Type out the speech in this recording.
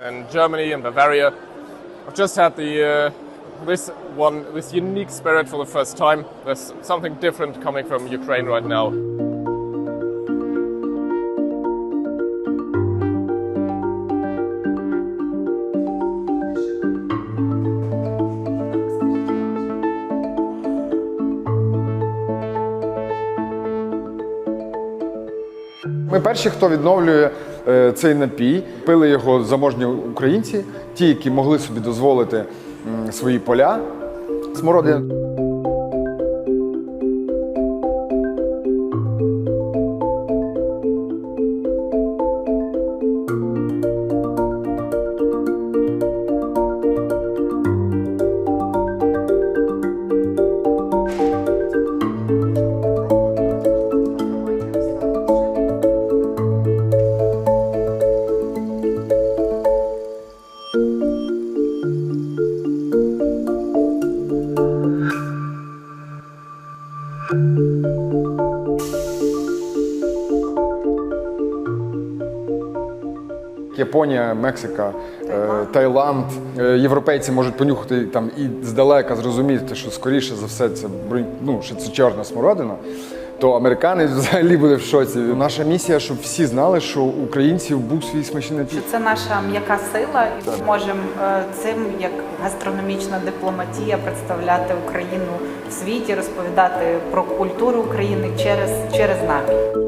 and Germany and Bavaria. I've just had the uh, this one this unique spirit for the first time. There's something different coming from Ukraine right now. Ми перші, хто відновлює е, цей напій, пили його заможні українці, ті, які могли собі дозволити свої поля. Смородина. Японія, Мексика, е, Таїланд. Е, Європейці можуть понюхати там і здалека зрозуміти, що скоріше за все це ну, що це чорна смородина. То американець взагалі буде в шоці. Наша місія, щоб всі знали, що українців був свій смачний напій. Це наша м'яка сила, і ми можемо е, цим, як гастрономічна дипломатія, представляти Україну в світі, розповідати про культуру України через, через напій.